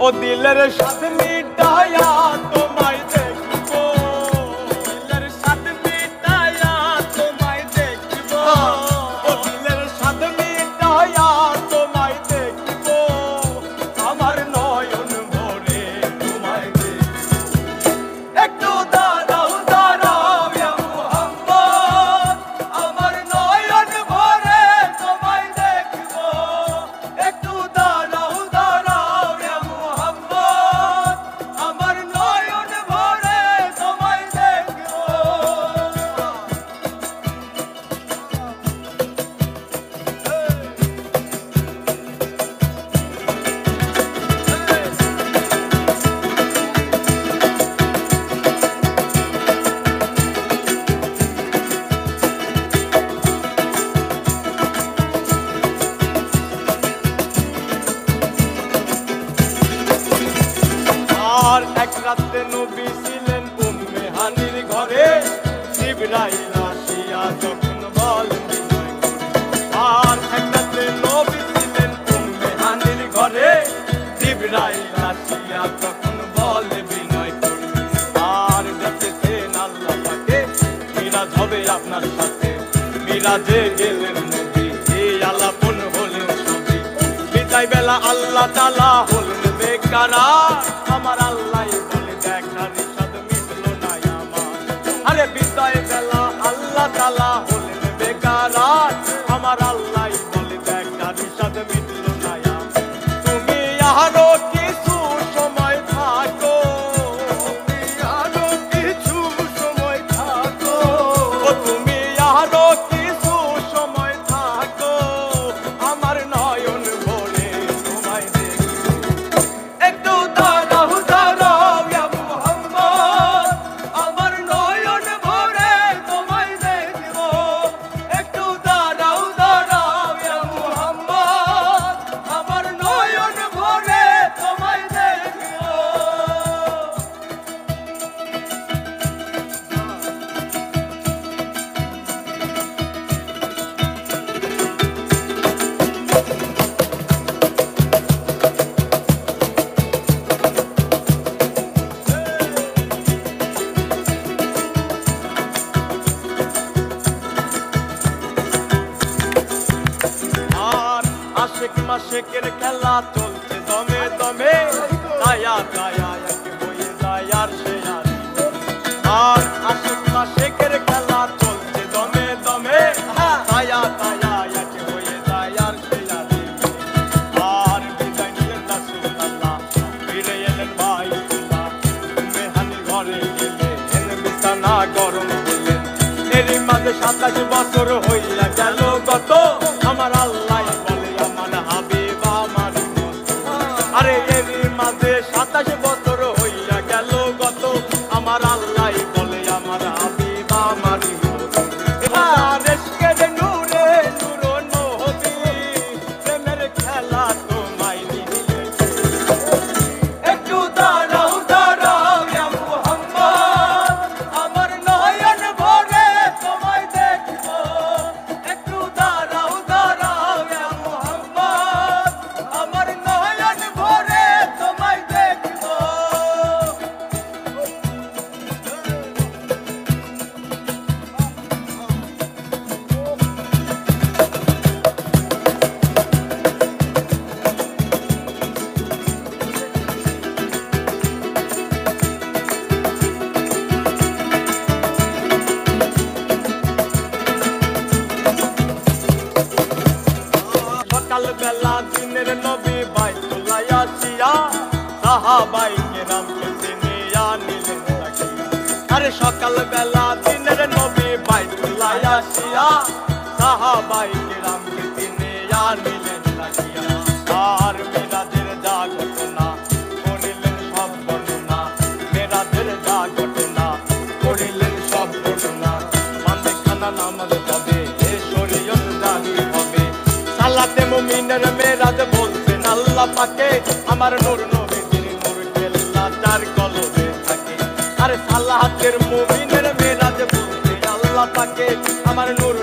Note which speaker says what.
Speaker 1: ও দিলের সাথে মিটায়া তোমায় মিরাজ হবে আপনার সাথে। মিরাজে গেলেন বেলা আল্লাহ তালা হলেন বেকারা। আমার আল্লাহ বলে দেখার সাদ মিটল না আমার। আরে বিদায় বেলা আশেক মাসেকের খেলা চলছে। দমে দমে, দায়া দায়া এক বইয়ে দায়ার সে আর। আশেক মাসেকের খেলা চলছে। দমে দমে, দায়া দায়া এক বইয়ে দায়ার সে আর। বিদায় নিলেন রাসূলুল্লাহ ফিরে এলেন বাইতুল্লাহ মেহানি ঘরে গেলে বিছানা গরম করলেন এরই মাঝে সাতাশ বছর হইয়া গেল কত আমার আল্লাহ সবাইকে রামকে চিনিয়া নিলেন নাকি আরে সকালবেলা দিনের নবী বাইতুল্লাহ আসিয়া আর যা ঘটনা করিলেন সব ঘটনা যা ঘটনা করিলেন সব ঘটনা খানা নামাজ এ শরীয়ত হবে। সালাতে মুমিনের মেরাজ বলছেন আল্লাহ পাকে, আমার নূর পাকে আমার নুর